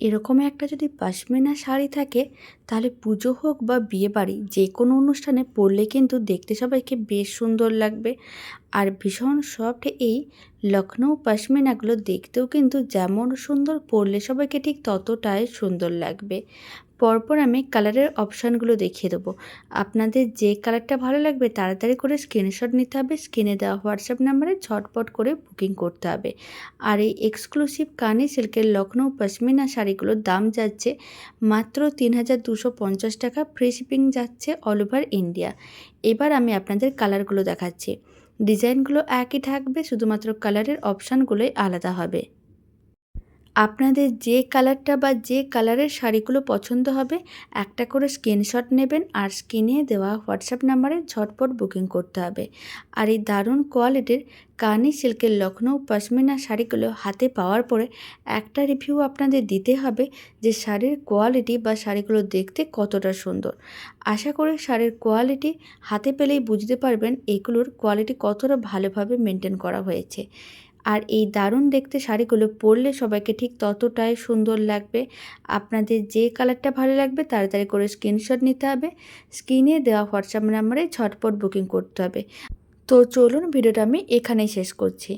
এরকম একটা যদি পাশমিনা শাড়ি থাকে, তাহলে পুজো হোক বা বিয়ে বাড়ি, যে কোনো অনুষ্ঠানে পরলে কিন্তু দেখতে সবাইকে বেশ সুন্দর লাগবে। আর ভীষণ সফট এই লখনৌ পশমিনাগুলো দেখতেও কিন্তু যেমন সুন্দর পরলে সবাইকে ঠিক ততটাই সুন্দর লাগবে। পরপর আমি কালারের অপশানগুলো দেখিয়ে দেবো। আপনাদের যে কালারটা ভালো লাগবে তাড়াতাড়ি করে স্ক্রিনশট নিতে হবে, স্ক্রিনে দেওয়া হোয়াটসঅ্যাপ নাম্বারে ঝটপট করে বুকিং করতে হবে। আর এই এক্সক্লুসিভ কানি সিল্কের লখনৌ পশমিনা শাড়িগুলোর দাম যাচ্ছে মাত্র তিন হাজার দুশো পঞ্চাশ টাকা, ফ্রি শিপিং যাচ্ছে অল ওভার ইন্ডিয়া। এবার আমি আপনাদের কালারগুলো দেখাচ্ছি। ডিজাইনগুলো একই থাকবে শুধুমাত্র কালারের অপশানগুলোই আলাদা হবে। আপনাদের যে কালারটা বা যে কালারের শাড়িগুলো পছন্দ হবে, একটা করে স্ক্রিনশট নেবেন আর স্ক্রিনে দেওয়া হোয়াটসঅ্যাপ নাম্বারে ঝটপট বুকিং করতে হবে। আর এই দারুণ কোয়ালিটির কানি সিল্কের লখনৌ পশমিনা শাড়িগুলো হাতে পাওয়ার পরে একটা রিভিউ আপনাদের দিতে হবে যে শাড়ির কোয়ালিটি বা শাড়িগুলো দেখতে কতটা সুন্দর। আশা করি শাড়ির কোয়ালিটি হাতে পেলেই বুঝতে পারবেন এগুলোর কোয়ালিটি কতটা ভালোভাবে মেনটেন করা হয়েছে। আর এই দারুণ দেখতে শাড়িগুলো পরলে সবাইকে ঠিক ততটাই সুন্দর লাগবে। আপনাদের যে কালারটা ভালো লাগবে তাড়াতাড়ি করে স্ক্রিনশট নিতে হবে। স্ক্রিনে দেওয়া হোয়াটসঅ্যাপ নাম্বারে ঝটপট বুকিং করতে হবে। তো চলুন ভিডিওটা আমি এখানেই শেষ করছি।